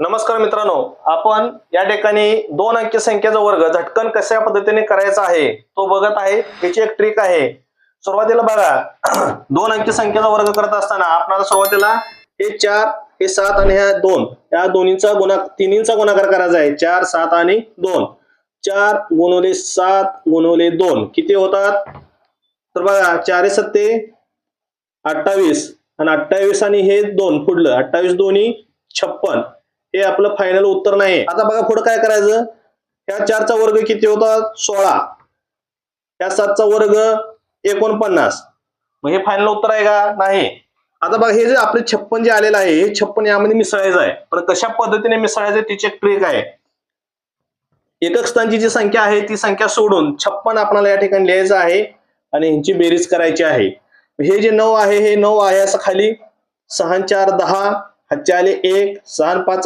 नमस्कार मित्रांनो आपण या ठिकाणी दोन अंकी संख्येचा वर्ग झटकन कशा पद्धतीने करायचा आहे तो बघत आहे. याची एक ट्रिक आहे. सुरुवातीला बघा दोन अंकी संख्येचा वर्ग करत असताना आपणाला सुरुवातीला हे चार हे सात आणि ह्या दोन या दोन्हीचा गुणा तिन्हीचा गुणाकार करायचा आहे. चार सात आणि दोन. चार गुणवले सात गुणवले दोन. किती होतात? तर बघा चारे सत्ते अठ्ठावीस. आणि अठ्ठावीस आणि हे दोन पुढलं. अठ्ठावीस दोन्ही छप्पन. हे आपलं फायनल उत्तर नाही. आता बघा पुढे काय करायचं? ह्या चारचा वर्ग किती होता? सोळा. ह्या सातचा वर्ग एकोणपन्नास. मग हे फायनल उत्तर आहे का? नाही. आता बघा हे जे आपले छप्पन जे आलेलं आहे हे छप्पन यामध्ये मिसळायचं आहे. पण कशा पद्धतीने मिसळायचं तिची एक ट्रिक आहे. एकक स्थानची जी संख्या आहे ती संख्या सोडून छप्पन आपल्याला या ठिकाणी लिहायचं आहे आणि ह्यांची बेरीज करायची आहे. हे जे नऊ आहे हे नऊ आहे असं खाली सहा चार दहा हातचे आले एक सहा पाच